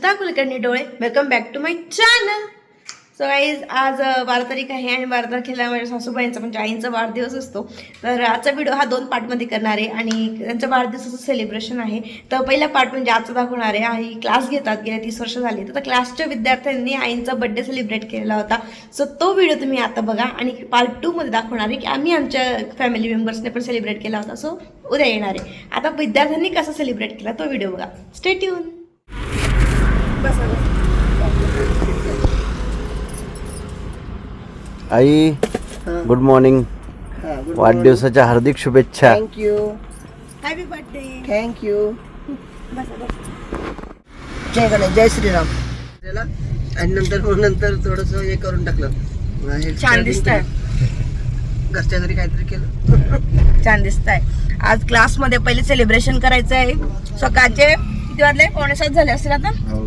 रक्षिता कुलकर्णी डोळे. Welcome back to my channel so guys आज बारा तारीख आहे आणि बारा तारखेला माझ्या सासूबाईंचा म्हणजे आईंचा वाढदिवस असतो. तर आजचा व्हिडिओ हा दोन पार्टमध्ये करणार आहे आणि त्यांचा वाढदिवसाचं सेलिब्रेशन आहे. तर पहिला पार्ट म्हणजे आजचा दाखवणार आहे. आई क्लास घेतात गेल्या तीस वर्ष झाली. तर क्लासच्या विद्यार्थ्यांनी आईंचा बड्डे सेलिब्रेट केलेला होता. सो तो व्हिडिओ तुम्ही आता बघा आणि पार्ट टूमध्ये दाखवणार आहे की आम्ही आमच्या फॅमिली मेंबर्सने पण सेलिब्रेट केला होता. सो उद्या येणार आहे. आता विद्यार्थ्यांनी कसा सेलिब्रेट केला तो व्हिडिओ बघा. स्टेट्यून आई गुड मॉर्निंग वाढदिवसाच्या हार्दिक शुभेच्छा. Thank you happy birthday thank you जय गणेश जय श्रीराम. आणि नंतर मग नंतर थोडस हे करून टाकलं. हे छान दिसतंय. घरच्या घरी काहीतरी केलं. छान दिसताय. आज क्लासमध्ये पहिले सेलिब्रेशन करायचं आहे सकाळचे किती वाजले? पावणे सात झाले असतील आता? हो.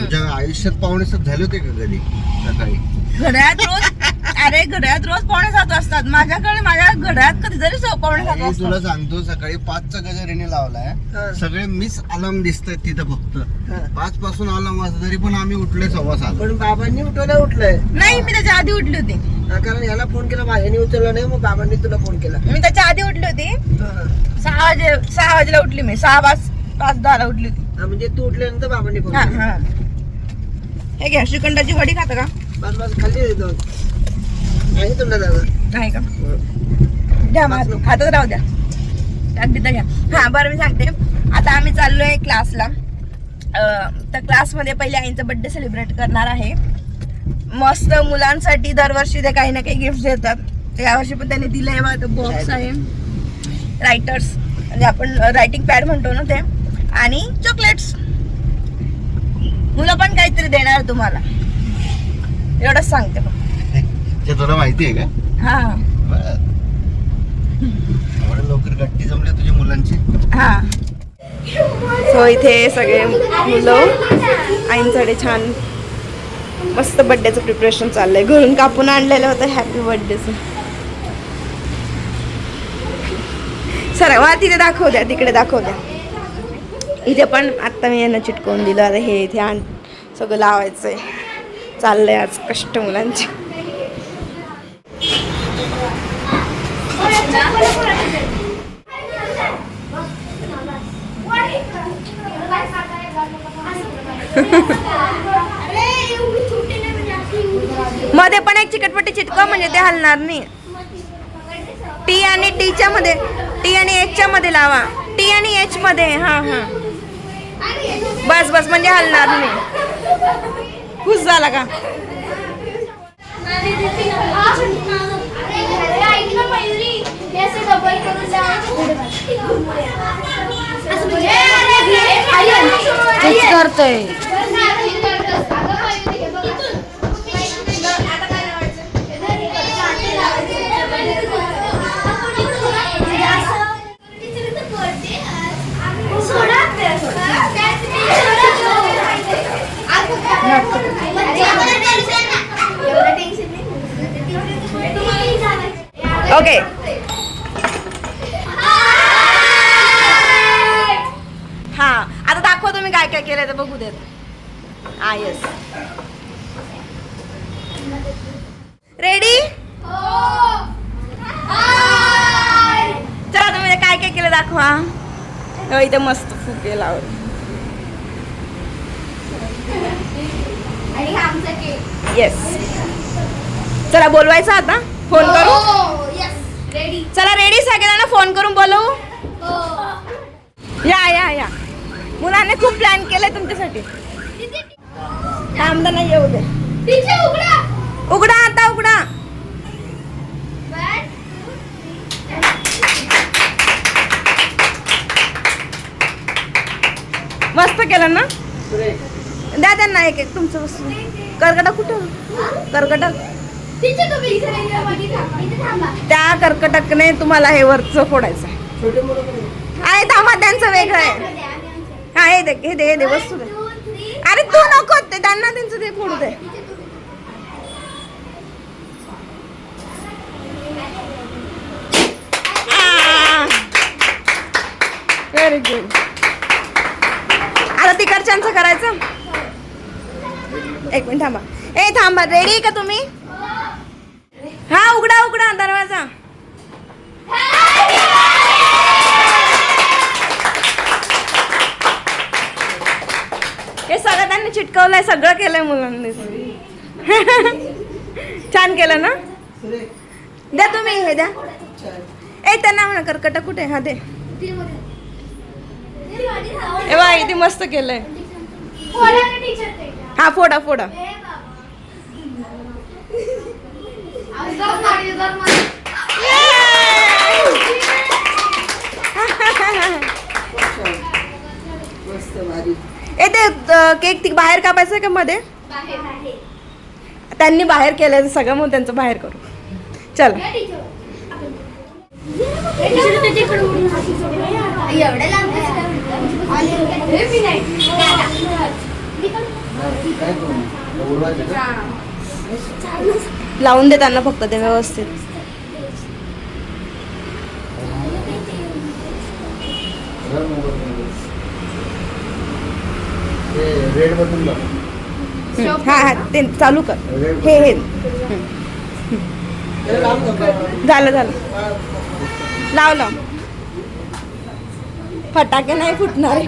तुझ्या आयुष्यात पाहुणे सात झाले होते का कधी? सकाळी? घड्याळात रोज अरे घड्याळात रोज पावणे सात वाजतात. माझ्याकडे माझ्या घड्याळात कधी जरी सो- पावणे सात आई, तुला वाजतात सांगतो सकाळी पाचचा गजर हिने लावलाय. सगळे मिस अलार्म दिसतात तिथं फक्त. पाच पासून अलार्म वाजता तरी पण आम्ही उठले सव्वा सात. पण बाबांनी उठवलं उठलंय. नाही मी त्याच्या आधी उठली होती. हा, कारण याला फोन केला माझ्याने उचलला नाही मग बाबांनी तुला फोन केला. मी त्याच्या आधी उठली होती. हा. सहा वाजे सहा वाजेला उठली मी. सहा पाच पाच दहाला उठली होती. हा, म्हणजे तू उठल्यानंतर बाबांनी फोन केला. हा हे. घ्या श्रीखंडाची वडी खाता का? बस दोन. आहे तुला दादा नाही का? द्या मग हातात राहू द्या. अगदी घ्या. हा बरं मी सांगते. आता आम्ही चाललोय क्लासला तर क्लासमध्ये पहिले आईंचा बर्थडे सेलिब्रेट करणार आहे. मस्त मुलांसाठी दरवर्षी ते काही ना काही गिफ्ट देतात. यावर्षी पण त्यांनी दिलंय बॉक्स आहे. रायटर्स म्हणजे आपण रायटिंग पॅड म्हणतो ना ते. आणि चॉकलेट्स मुलं पण काहीतरी देणार तुम्हाला. एवढंच सांगते. ते तुला माहिती आहे का? हा. लवकर गट्टी जमल्या तुझ्या मुलांची? हा. सो इथे सगळे मुलं आईंसाठी छान मस्त बड्डेचं प्रिपरेशन चाललंय. घरून कापून आणलेलं होतं. हॅपी बर्थडेचं सर वा तिथे दाखव द्या तिकडे दाखव द्या. इथे पण आत्ता मी यांना चिटकवून दिलं. आता हे इथे आण सगळं लावायचंय. चाललंय आज कष्ट मुलांचे. मध्ये पण एक चिकटपट्टी चिटकव म्हणजे ते हलणार नाही. टी आणि टीच्या मध्ये टी आणि एचच्या मध्ये लावा. टी आणि एच मध्ये. हा हा. बस बस म्हणजे हलणार नाही. खुश झाला का? करतोय. दाखवा हो, इथे मस्त फुगे लावले येस चला बोलवायचं आता फोन करू चला रेडी सगळ्यांना फोन करून बोलवू या या या मुलांनी खूप प्लॅन केलाय तुमच्यासाठी. थांबता नाही येऊ दे. उघडा आता उघडा मस्त केलं ना? द्या त्यांना एक एक तुमचं वस्तू. कर्कटक कुठं? कर्कटक त्या कर्कटकने तुम्हाला हे वरचं फोडायचं आहे. थांबा त्यांचं वेगळं आहे. हा हे दे हे दे हे दे वस्तू दे. अरे तू नको ते त्यांना त्यांचं ते फोडू दे. व्हेरी गुड आता तिकडच्यांचं करायचं? एक मिनिट थांबा. ए थांबा. रेडी का तुम्ही? हा उघडा उघडा दरवाजा. हे सगळं त्यांनी चिटकवलंय सगळं केलंय मुलांनी. छान केलं ना? द्या तुम्ही हे द्या. ए त्यांना म्हणा कर्कट कुठे हा दे. ए बा किती मस्त केलंय. हा फोडा फोडा. ए ते केक ती बाहेर कापायचं का मध्ये? त्यांनी बाहेर केलं सगळं म्हणून त्यांचं बाहेर करू. चल. एवढ्या लांब काय करू उडवायचं का? लावून दे त्यांना फक्त ते व्यवस्थित. हा हा ते चालू कर. हे हे. झालं झालं. लाव लाव. फटाके नाही फुटणार.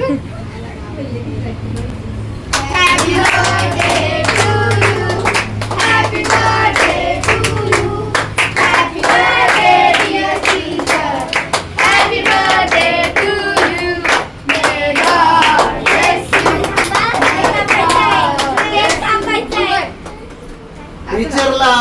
टीचरला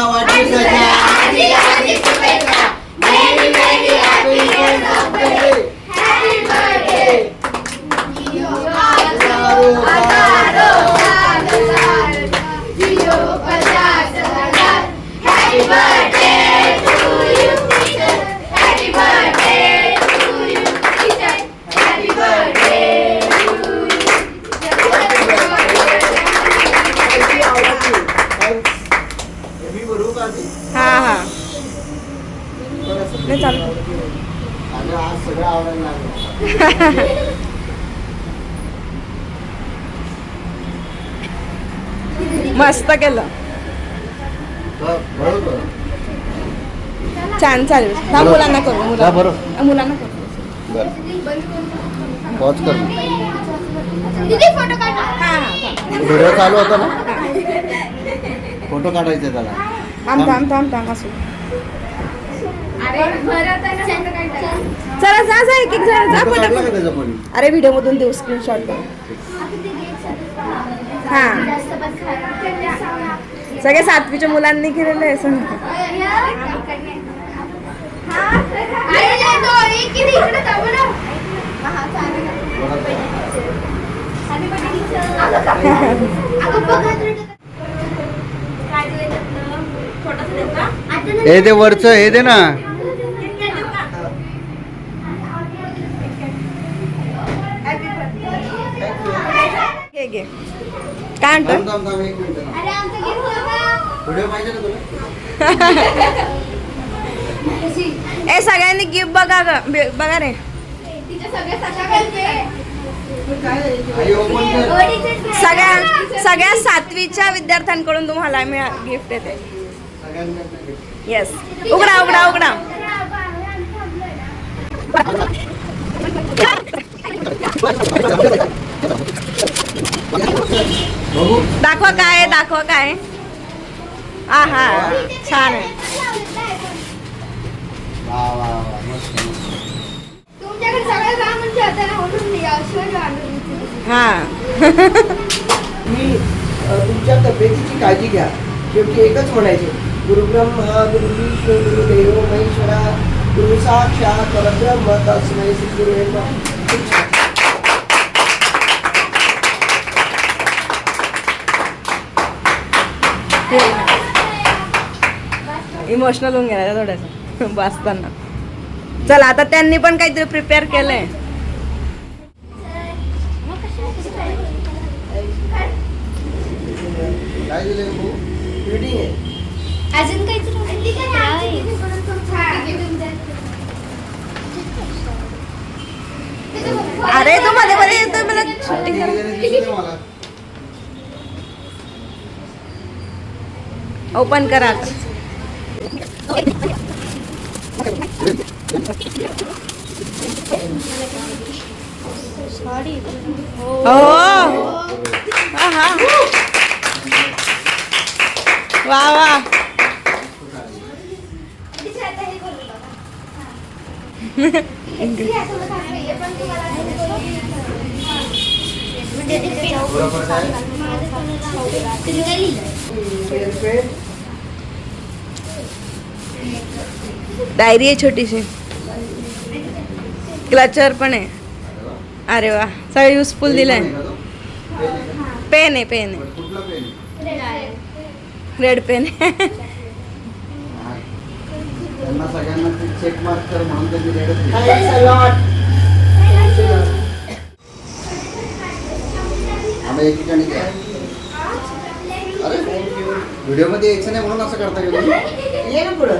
हा. नाही चालू मस्त केलं. छान चालेल. हा मुलांना करू मुलांना. बरोबर. मुलांना करू. पॉज व्हिडिओ चालू होता ना? फोटो काढायचे त्याला. थांब थांब थांब असू चला जा जा एक एक जण जा पण अरे व्हिडिओ मधून देऊ स्क्रीनशॉट हा. सगळे सातवीच्या मुलांनी केलेलं आहे सगळं. अरे डोळे किती इकडे थांबा ना हा हे ते वरचं हे दे ना. काय म्हणतो थांब थांब एक मिनिट. अरे आमचं गिफ्ट बघा व्हिडिओ पाहिजे ना तुला? ए सगळ्यांनी गिफ्ट बघा बघा रे. सगळ्या सगळ्या सातवीच्या विद्यार्थ्यांकडून तुम्हाला मिळा गिफ्ट येते येस उघडा उघडा उघडा. दाखवा काय दाखवा काय. आ हा छान आहे. आणून हा. तुमच्या तब्येतीची काळजी घ्या. शेवटी एकच म्हणायचे. गुरुब्रह्मा गुरुविष्णू गुरुदेव महेश्वरा गुरु साक्षात परब्रह्म तस्मै श्री गुरुवे. इमोशनल होऊन गेला थोडंसं. वाचताना. चला आता त्यांनी पण काहीतरी प्रिपेअर केलंय. काय दिले भाऊ Reading आहे अजून काहीतरी अरे तो मध्ये मध्ये येतोय मला. सुट्टी करा. ओपन करा. हो. हा हा वा वा पेन डायरी आहे छोटीशी. क्लचर पण आहे. अरे वा सगळं युजफुल दिलंय. पेन आहे पेन आहे. Red pen? आहे त्यांना सगळ्यांना चेक मार्क कर म्हणून त्यांनी रेडच दिली. Thanks a lot. आम्ही एक ठिकाणी घ्या. अरे व्हिडिओमध्ये यायचं नाही म्हणून असं करता का तुम्ही? ये ना पुढं.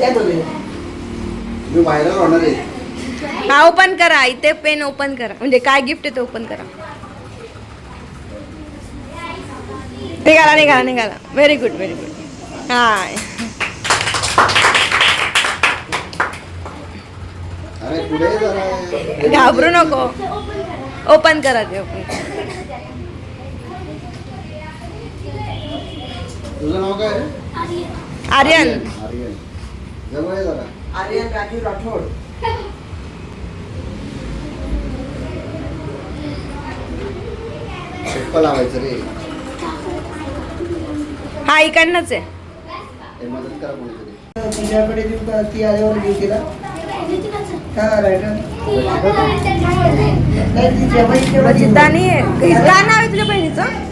या मी व्हायरल होणार आहे. हा ओपन करा. इथे पेन ओपन करा. म्हणजे काय गिफ्ट आहे ते ओपन करा. निघाला निघाला निघाला. व्हेरी गुड व्हेरी गुड हा अरे पुढे जरा घाबरू नको. ओपन करा ते ओपन तुझं नाव काय? आर्यन. आर्यन राजू राठोड. चप्पल लावायचं रे. हा इकडनंच आहे. मदत करा कोणीतरी. तुझ्याकडे ती आल्यावर देऊ तिला हा आहे. काय नाव आहे तुझ्या बहिणीचं?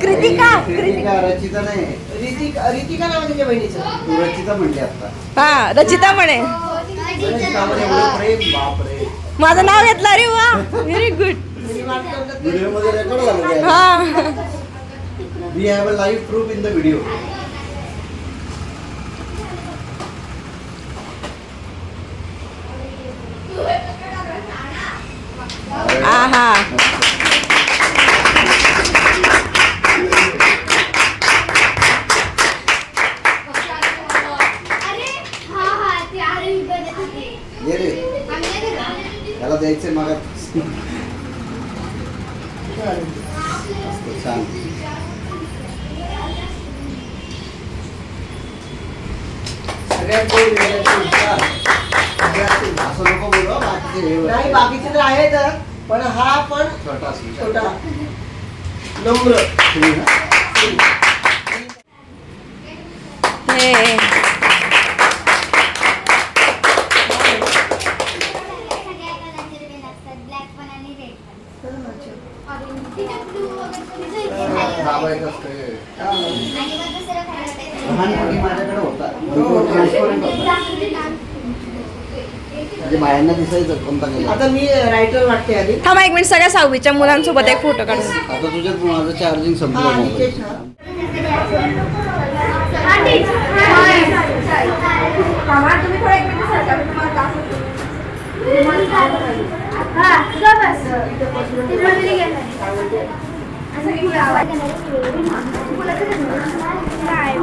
कृतिका कृतिका रचिता नाही रितिका रितिका नाव आहे तिच्या बहिणीचं. तू रचिता म्हणली आता. हा रचिता म्हणे. रचितावर एवढं प्रेम बापरे माझं नाव घेतलं अरे वा व्हेरी गुड व्हिडिओमध्ये रेकॉर्ड झालं हा. We have a live proof in the video आहा अरे हा हा ते अरे ही बनत होती ये रे आमच्या घरात त्याला द्यायचंय मग छान सगळ्यात गोड वेगळ्याची उत्साह. सगळ्यात- असं नको बोलू हं, बाकीचे हे नाही बाकीचे तर आहेतच पण हा पण छोटा नम्र तुम्ही ना? हे सगळ्या कलरचे पेन असतात ब्लॅक पण आणि रेड पण तिच्यात blue वगैरे पण इथे खाली दाबायचं होते. असतं. आणि मग दुसरं खाली होते. लहानपणी माझ्याकडे होता ट्रान्सपरंट होता म्हणजे बायांना दिसायचं कोणता गेला आता मी रायटर वाटते आधी थांबा एक मिनिट सगळ्या सहावीच्या मुलांसोबत एक फोटो काढून आता तुझ्यात माझं चार्जिंग हा संपलं. हा. आंटी. हा, गं बस. तिकडे घरी गेलं. असं किती आवाज येणार? नाही.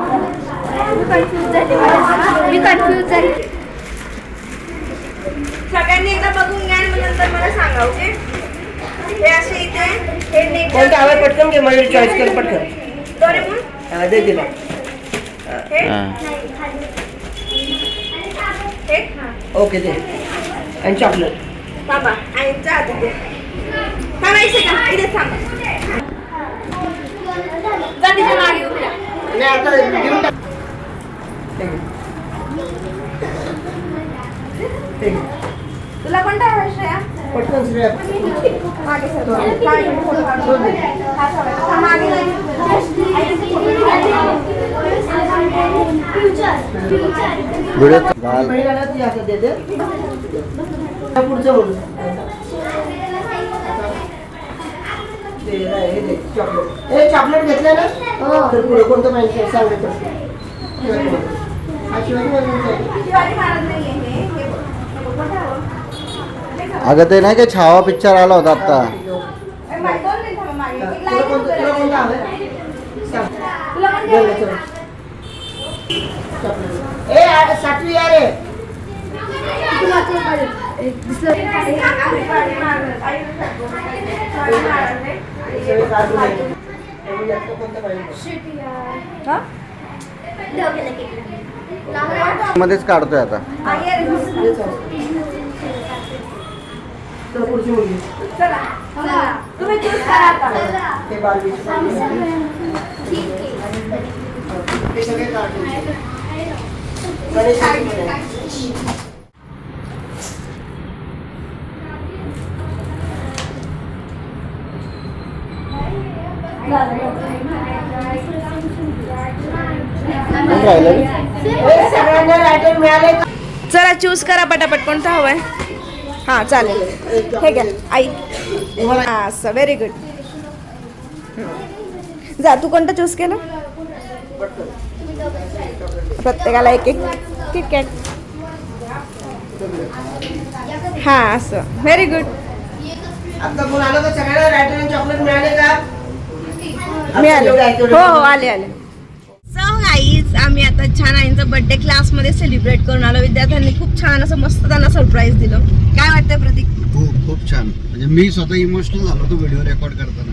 मी confuse झाले. मी confuse झाले. सगळ्यांनी एकदा बघून घ्या आणि मग नंतर मला सांगा ओके हे असे इथे हे nature- कोणता आवाज पटकन घे मला चॉईस कर पटकन. डोरेमोन, हा, दे तिला. हे? हे. ओके दे. आणि चॉकलेट बाबा आईच्या हाती दे. थांबा एक सेकंड इथे थांबा. जा तिच्यामागे उभी राहा. नाही आता देऊन टाक. घे. घे. तुला कोणता हवा श्रेया? पटकन श्रेया मागे सर मागे फोटो काढून. हा. हा, मागे ती हा, पुढचं बोल हे दे चॉकलेट हे चॉकलेट घेतलं ना? तर पुढे कोणतं पाहिजे सांगत हा शिवाजी महाराजांचा शिवाजी महाराज नाहीये हे. हे बघ. हे बघ, कोणतं हवं? अगं ते नाही का छावा पिक्चर आला होता आता ए, आ- सातवी सगळे यातलं कोणतं पाहिजे? हा? मध्येच काढतोय आता हेच. चल, पुढची मुलगी. तुम्ही choose करा आता. ते बारबीची हे सगळे कार्टून? चला चूज करा पटापट. कोणतं हवंय? हा चालेल. हे घ्या. आई. हा असं. व्हेरी गुड जा तू कोणतं चूज केलं? प्रत्येकाला एक एक. किटकॅट हा असं. व्हेरी गुड मिळाले हो हो आले आले. आम्ही आता छान आईंचा बर्थडे क्लासमध्ये सेलिब्रेट करून आलो. विद्यार्थ्यांनी खूप छान असं मस्त त्यांना सरप्राईज दिलं. काय वाटतंय प्रतीक? खूप खूप छान. म्हणजे मी स्वतः इमोशनल झालो तो व्हिडिओ रेकॉर्ड करताना.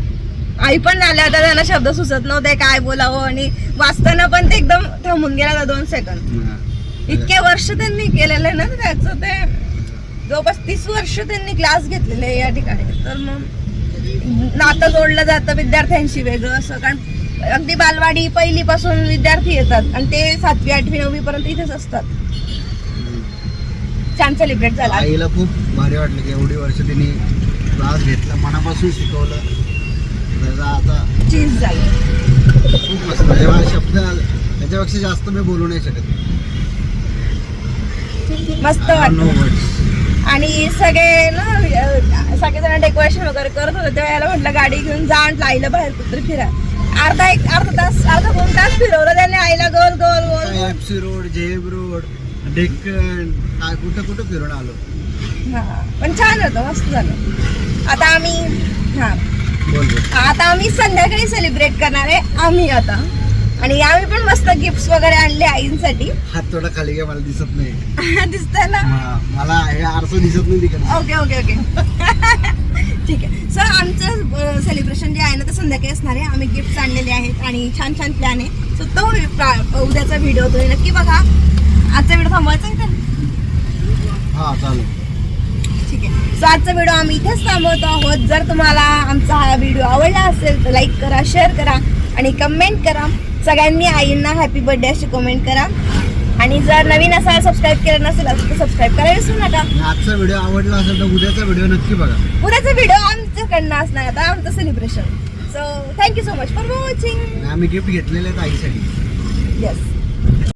आई पण झाल्या आता त्यांना शब्द सुचत नव्हते काय बोलावं आणि वाचताना पण ते एकदम थांबून गेला दोन सेकंद इतके वर्ष त्यांनी केलेलं ना त्याचं ते. जवळपास तीस वर्ष त्यांनी क्लास घेतलेले या ठिकाणी. तर मग नातं जोडलं जातं विद्यार्थ्यांशी वेगळं असं कारण अगदी बालवाडी पहिली पासून विद्यार्थी येतात आणि ते सातवी आठवी नववी पर्यंत इथेच असतात. छान सेलिब्रेट झाला. आईला खूप भारी वाटलं की एवढी वर्ष तिने क्लास घेतला मनापासून शिकवलं. त्याचा आता चीज झाली. खूप मस्त म्हणजे मला शब्द त्याच्यापेक्षा जास्त मी बोलू नाही शकत. मस्त नो वाटतं वर्ड्स आणि सगळे ना अं, सगळेजण डेकोरेशन वगैरे करत होते. तेव्हा याला म्हटलं गाडी घेऊन जा आणि आईला बाहेर कुठतरी फिरा. अर्धा एक अर्धा तास अर्धा दोन तास फिरवलं त्याने आईला गोल गोल गोल एफ सी रोड जेब रोड डेक्कन काय कुठं कुठं फिरून आलो. हा पण छान होतं मस्त झालं. आता आम्ही हा. आता आम्ही संध्याकाळी सेलिब्रेट करणार आहे आम्ही आता. आणि आम्ही पण मस्त गिफ्ट वगैरे आणले आईंसाठी. हात थोडा खाली घ्या मला दिसत नाही. दिसतंय ना? मला हे आरसा दिसत नाही तिकडे. Okay okay okay. ठीक आहे. सर आमचं सेलिब्रेशन जे आहे ना ते संध्याकाळी असणार आहे. आम्ही गिफ्ट आणि छान छान प्लॅन आहे. सो तो उद्याचा व्हिडिओ तुम्ही नक्की बघा. आजचा व्हिडिओ थांबवायचा हा चालेल. ठीक आहे. सो आजचा व्हिडिओ आम्ही इथेच थांबवतो आहोत. जर तुम्हाला आमचा हा व्हिडिओ आवडला असेल तर लाईक करा शेअर करा आणि कमेंट करा. सगळ्यांनी आईंना हॅपी बर्थडे अशी कमेंट करा. आणि जर नवीन असाल सबस्क्राईब केलं नसेल तर सबस्क्राईब करायला विसरू नका. आजचा व्हिडिओ आवडला असेल तर उद्याचा व्हिडिओ नक्की बघा. उद्याचा व्हिडिओ आमच्याकडनं असणार. आता आमचं celebration so thank you so much for watching आणि आम्ही गिफ्ट घेतलेले आहेत आईसाठी. येस